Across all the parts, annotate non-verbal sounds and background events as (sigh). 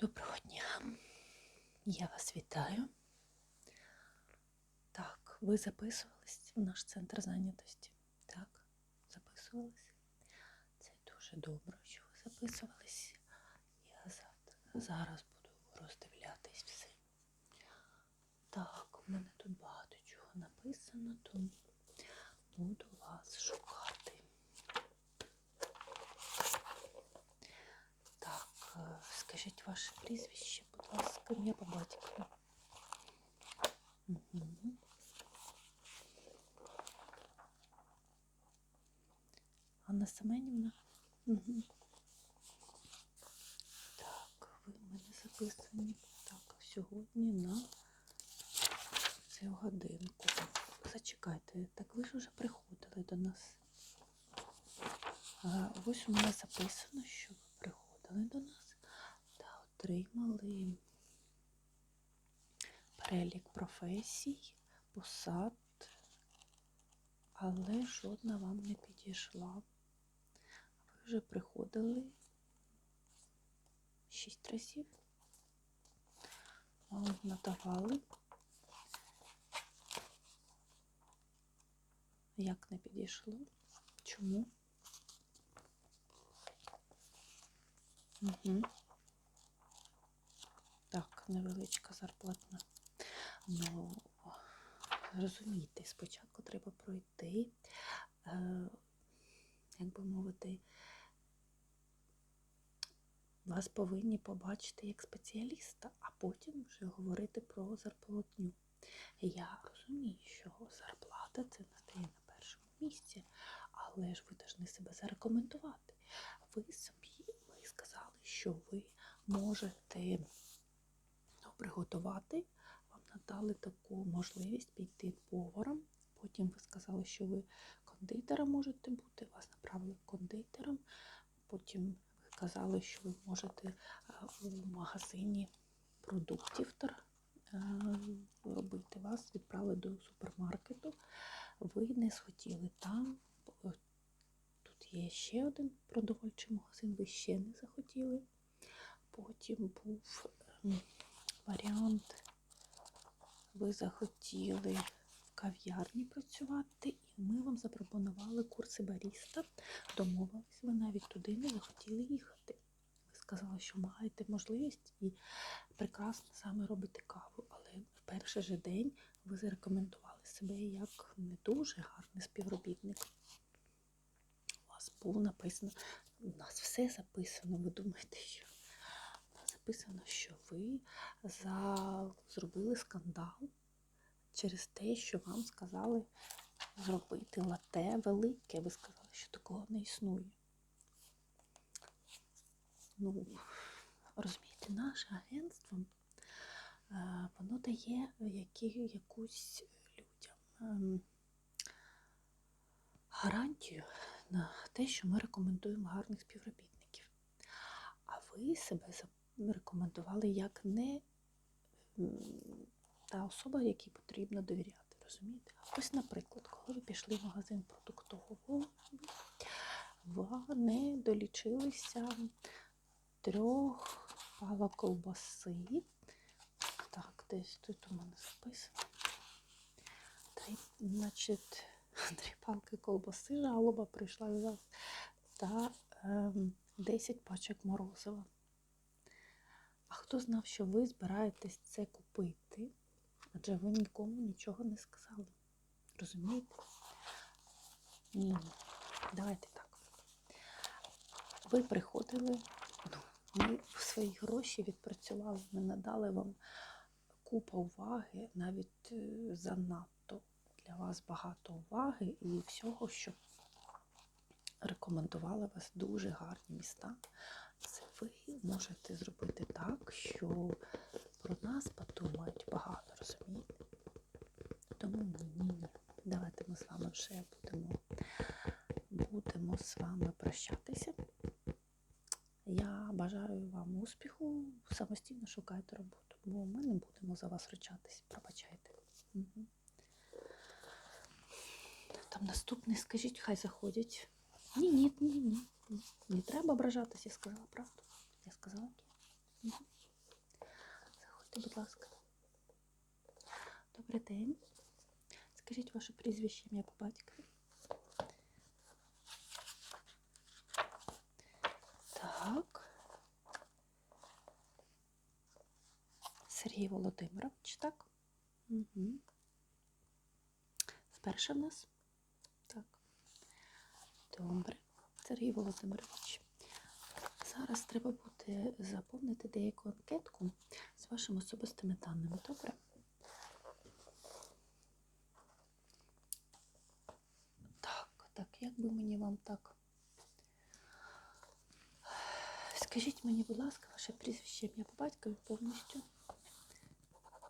Доброго дня, я вас вітаю. Так, ви записувались в наш центр зайнятості? Так, записувались. Це дуже добре, що ви записувались. Я за- зараз буду роздивлятись все. Так, у мене тут багато чого написано, тому буду вас шукати. Так, скажіть ваше прізвище, будь ласка, ім'я по батькові. Мгм. Анна Семенівна? Мгм. Так, ви в мене записані. Так, сьогодні на цю годинку. Зачекайте, так ви ж вже приходили до нас. А, Ось у мене записано, що ви приходили до нас отримали перелік професій, посад, але жодна вам не підійшла. Ви вже приходили шість разів. Вам надавали. Як не підійшло? Чому? Угу. Так, невеличка зарплатна. Ну, розумієте, спочатку треба пройти, е, як би мовити, вас повинні побачити як спеціаліста, а потім вже говорити про зарплатню. Я розумію, що зарплата це стає на першому місці, але ж ви повинні себе зарекомендувати. Ви собі ви сказали, що ви можете приготувати. Вам надали таку можливість піти поваром. Потім ви сказали, що ви кондитером можете бути, вас направили кондитером. Потім ви казали, що ви можете е, у магазині продуктів е, робити. Вас відправили до супермаркету. Ви не схотіли там. е, Тут є ще один продовольчий магазин, ви ще не захотіли. Потім був варіант, ви захотіли в кав'ярні працювати, і ми вам запропонували курси баріста. Домовились, ви навіть туди не захотіли їхати. Ви сказали, що маєте можливість і прекрасно саме робите каву, але в перший же день ви зарекомендували себе як не дуже гарний співробітник. У вас був написано, у нас все записано, ви думаєте, що записано, що ви за... зробили скандал через те, що вам сказали зробити лате велике. Ви сказали, що такого не існує. Ну, розумієте, наше агентство е, воно дає які, якусь людям ем, гарантію на те, що ми рекомендуємо гарних співробітників. А ви себе рекомендували як не та особа, якій потрібно довіряти. Розумієте? Ось, наприклад, коли ви пішли в магазин продуктового, ви не долічилися трьох палок ковбаси. Так, десь тут у мене записано. Три, значить, (laughs) три палки ковбаси, жалоба прийшла вас, та ем, 10 пачок морозива. А хто знав, що ви збираєтесь це купити? Адже ви нікому нічого не сказали. Розумієте? Ні. Давайте так. Ви приходили, ну, ми свої гроші відпрацювали, ми надали вам купу уваги, навіть е, занадто для вас багато уваги і всього, що рекомендували вас дуже гарні міста. Це ви можете зробити так, що про нас подумають багато, розумієте? Тому ні, ні, ні. Давайте ми з вами вже будемо, будемо з вами прощатися. Я бажаю вам успіху, самостійно шукайте роботу, бо ми не будемо за вас ручатись. Пробачайте. Угу. Там наступний, скажіть, хай заходять. Ні, ні, ні, ні. Не треба ображатися, я сказала правду. Я сказала ні. Мгм. будь ласка. Добрий день. Скажіть ваше прізвище, ім'я по батькові. Так. Сергій Володимирович, так? Угу. Вперше в нас? Добре. Сергій Володимирович. Зараз треба буде заповнити деяку анкетку з вашими особистими даними. Добре? Так, так, як би мені вам так. Скажіть мені, будь ласка, ваше прізвище ім'я по батькові повністю.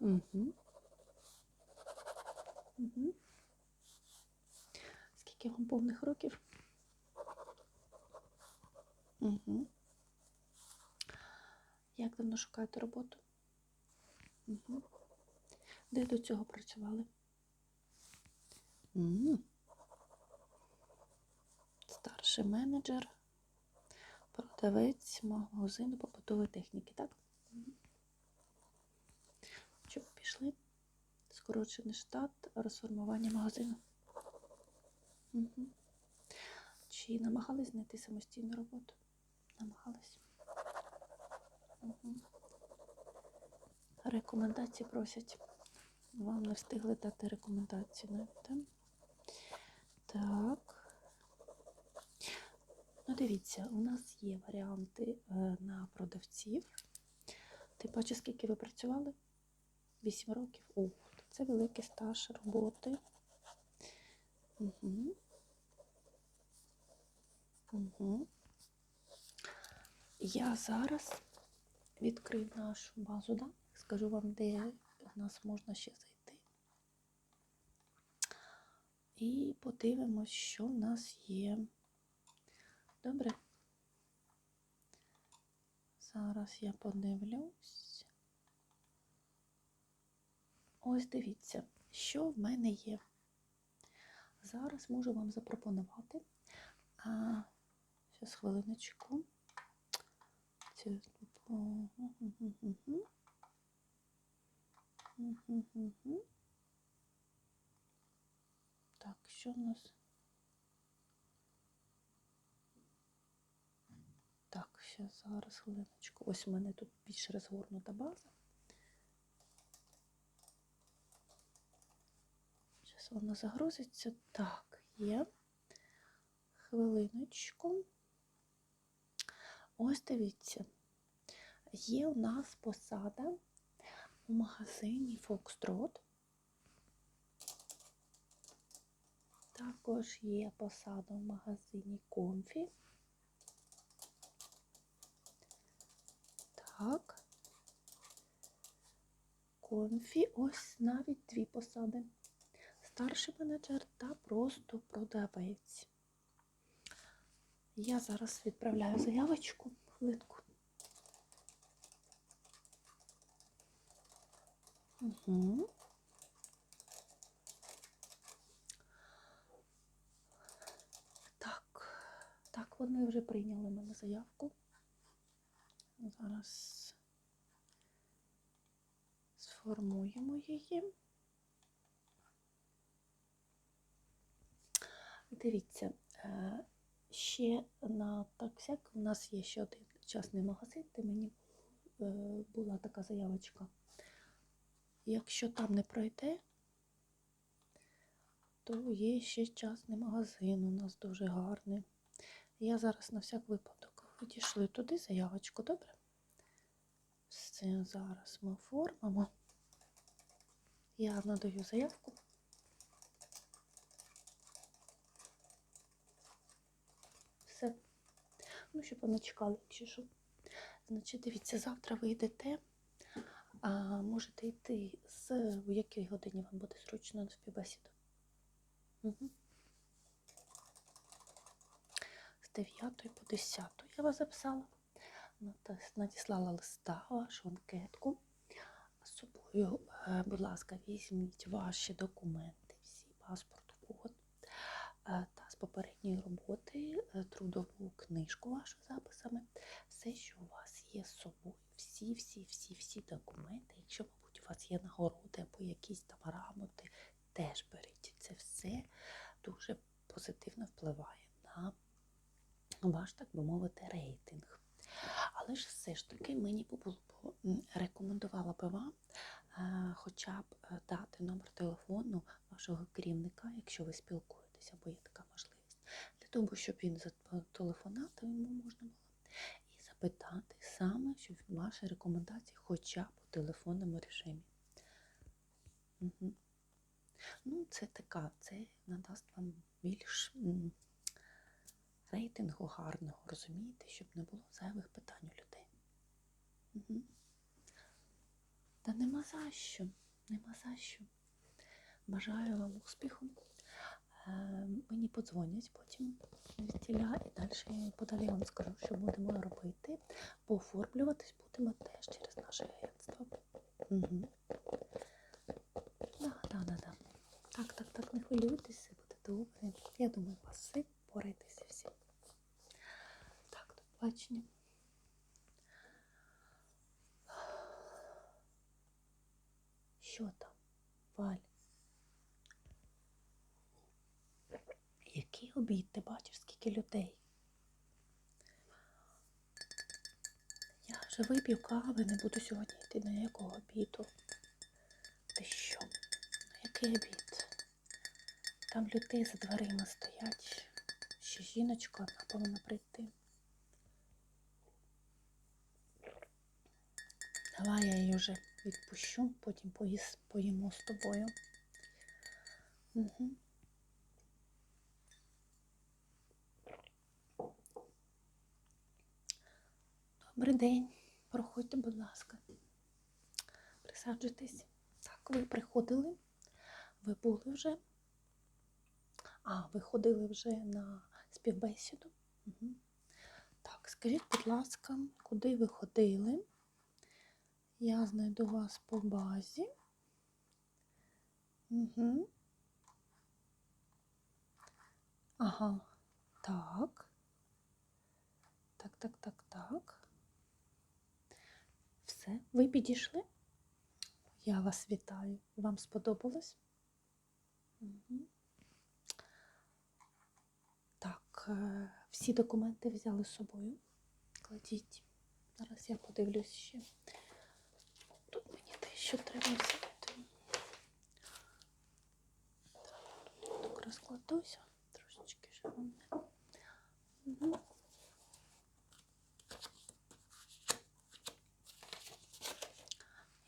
Угу. Угу. Скільки вам повних років? Угу. Як давно шукаєте роботу? Угу. Де до цього працювали? Угу. Старший менеджер, продавець магазину побутової техніки, так? Мгм. Щоб пішли? Скорочений штат, розформування магазину. Угу. Чи намагались знайти самостійну роботу? Намагались. Угу. Рекомендації просять. Вам не встигли дати рекомендації навіть, так? Так. Ну, дивіться, у нас є варіанти е, на продавців. Ти бачиш, скільки ви працювали? 8 років. Ух, це великий стаж роботи. Угу. Угу. Я зараз відкрию нашу базу даних, скажу вам, де в нас можна ще зайти. І подивимось, що в нас є. Добре. Зараз я подивлюсь. Ось дивіться, що в мене є. Зараз можу вам запропонувати. А, Зараз хвилиночку. Цю- Так, що в нас? Так, ще зараз хвилиночку. Ось у мене тут більш розгорнута база. Зараз вона загрузиться. Так, є. Хвилиночку. Ось дивіться. Є у нас посада у магазині Foxtrot. Також є посада в магазині Comfy. Так. Комфі, ось навіть дві посади. Старший менеджер та просто продавець. Я зараз відправляю заявочку хвилинку. Угу. Так, так, вони вже прийняли мене заявку. Зараз сформуємо її. Дивіться, е, ще на так всяк у нас є ще один частний магазин, де мені е, була така заявочка. Якщо там не пройде, то є ще частний магазин у нас дуже гарний. Я зараз на всяк випадок відійшли туди заявочку, добре? Все, зараз ми оформимо. Я надаю заявку. Все. Ну, щоб вони чекали, якщо що. Значить, дивіться, завтра ви йдете. А можете йти з в якій годині вам буде зручно на співбесіду? Угу. З 9 по 10 я вас записала. Надіслала листа, вашу анкетку. З собою, е, будь ласка, візьміть ваші документи, всі паспорт, код е, попередньої роботи е, трудову книжку вашу записами. Все, що у вас є з собою, всі всі, всі, всі, всі документи. Якщо, мабуть, у вас є нагороди або якісь там грамоти, теж беріть. Це все дуже позитивно впливає на ваш, так би мовити, рейтинг. Але ж все ж таки мені було рекомендувала би вам е, хоча б е, дати номер телефону вашого керівника, якщо ви спілкуєтеся, або є така можливість, для того, щоб він зателефонувати йому можна було і запитати саме, щоб ваші рекомендації хоча б у телефонному режимі. Угу. Ну, це така, це надасть вам більш рейтингу гарного, розумієте, щоб не було зайвих питань у людей. Угу. Та нема за що, нема за що. Бажаю вам успіху. Е, Мені подзвонять потім звідтіля і далі подалі вам скажу, що будемо робити. Бо оформлюватись будемо теж через наше агентство. Угу. Да, да, да, да. Так, так, так, не хвилюйтесь, все буде добре. Я думаю, вас все впораєтеся всі. Так, до побачення. Що там, Валь? Який обід? Ти бачиш, скільки людей? Я вже вип'ю кави, не буду сьогодні йти на якого обіду. Ти що? На який обід? Там людей за дверима стоять. Ще жіночка одна повинна прийти. Давай я її вже відпущу, потім поїс, поїмо з тобою. Угу. Добрий день. Проходьте, будь ласка. Присаджуйтесь. Так, ви приходили. Ви були вже. А, ви ходили вже на співбесіду. Угу. Так, скажіть, будь ласка, куди ви ходили? Я знайду вас по базі. Угу. Ага, так. Так, так, так, так. Все, ви підійшли? Я вас вітаю. Вам сподобалось? Угу. Так, е, всі документи взяли з собою. Кладіть. Зараз я подивлюсь ще. Тут мені дещо треба взяти. Так, розкладуся. Трошечки ще вам. Угу.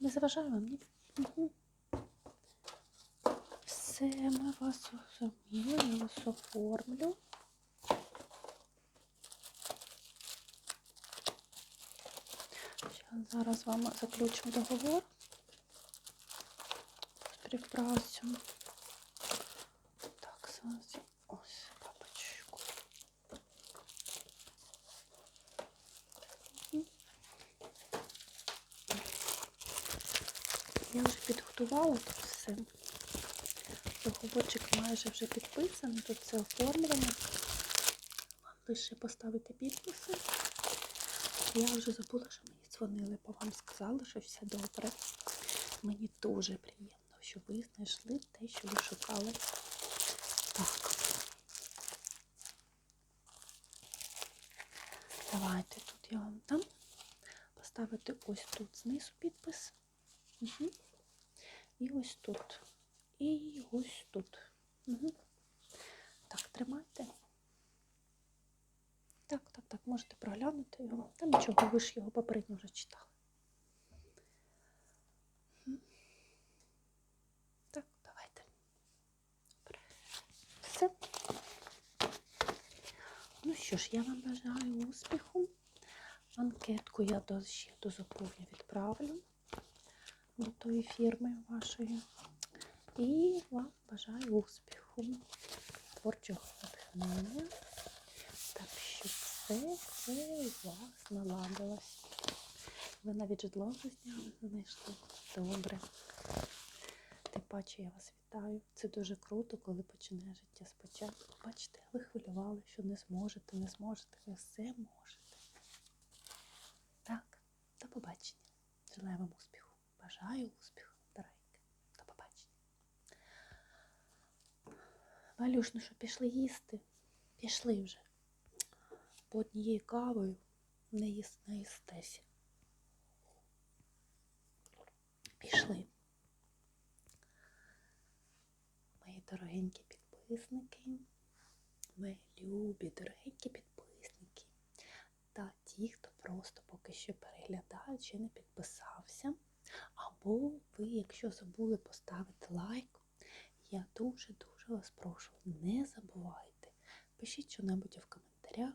Не заважаю вам, ні? Угу. Все, ми вас зрозуміли, я вас оформлю. Зараз з вами заключимо договор співпрацю. Так, зараз ось Я вже підготувала тут все. Договорчик майже вже підписаний, тут все оформлено. Вам лише поставити підписи. Я вже забула, що мені дзвонили, бо вам сказали, що все добре. Мені дуже приємно, що ви знайшли те, що ви шукали. Так. Давайте тут я вам дам. Поставити ось тут знизу підпис. Угу. І ось тут. І ось тут. Угу. Так, тримайте. Так, так, так, можете проглянути його. Та нічого, ви ж його попередньо вже читали. Так, давайте. Все. Ну що ж, я вам бажаю успіху. Анкетку я ще до заповню відправлю до тої фірми вашої. І вам бажаю успіху, творчого натхнення. Так що все, все у вас наладилось. Ви навіть житло зняли, знайшли. Добре. Тим паче я вас вітаю. Це дуже круто, коли починає життя спочатку. Бачите, ви хвилювали, що не зможете, не зможете. Ви все можете. Так, до побачення. сталевим успіху. Бажаю успіху, дорогенькі. До побачення. Валюш, ну що, пішли їсти? Пішли вже. По однією кавою не їс, не їстеся. Пішли. Мої дорогенькі підписники, мої любі, дорогенькі підписники та ті, хто просто поки що переглядає чи не підписався. Або ви, якщо забули поставити лайк, я дуже-дуже вас прошу, не забувайте. Пишіть що-небудь в коментарях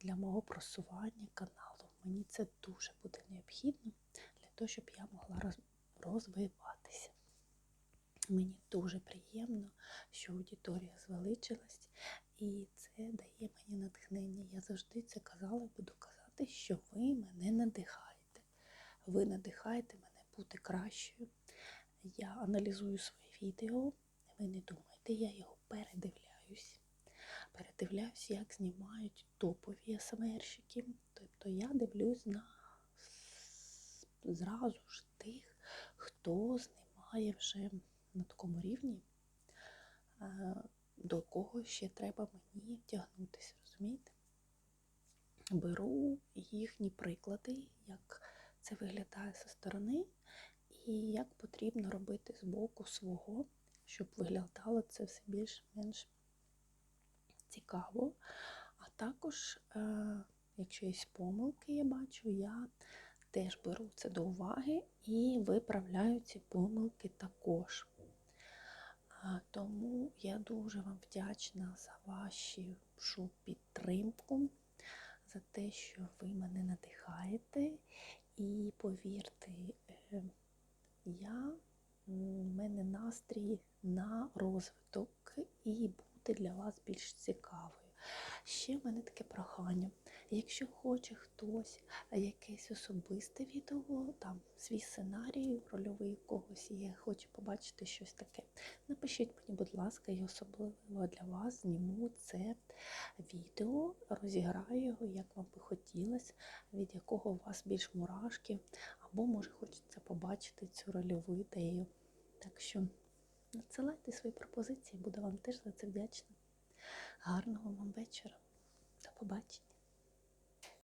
для мого просування каналу. Мені це дуже буде необхідно для того, щоб я могла розвиватися. Мені дуже приємно, що аудиторія звеличилась, і це дає мені натхнення. Я завжди це казала і буду казати, що ви мене надихаєте. Ви надихаєте мене бути кращою. Я аналізую своє відео. Ви не думайте, я його передивляюсь. Передивляюсь, як знімають топові СМРщики. Тобто я дивлюсь на зразу ж тих, хто знімає вже на такому рівні, до кого ще треба мені втягнутися, розумієте? Беру їхні приклади, як це виглядає зі сторони, і як потрібно робити з боку свого, щоб виглядало це все більш-менш цікаво. А також, е, якщо є помилки, я бачу, я теж беру це до уваги і виправляю ці помилки також. Тому я дуже вам вдячна за вашу підтримку, за те, що ви мене надихаєте. І повірте, е, я в мене настрій на розвиток і бути для вас більш цікавою. Ще в мене таке прохання. Якщо хоче хтось якесь особисте відео, там свій сценарій рольовий когось є, хоче побачити щось таке, напишіть мені, будь ласка, і особливо для вас зніму це відео, розіграю його, як вам би хотілося, від якого у вас більш мурашки, або, може, хочеться побачити цю рольову ідею. Так що надсилайте свої пропозиції, буду вам теж за це вдячна. Гарного вам вечора. До побачення.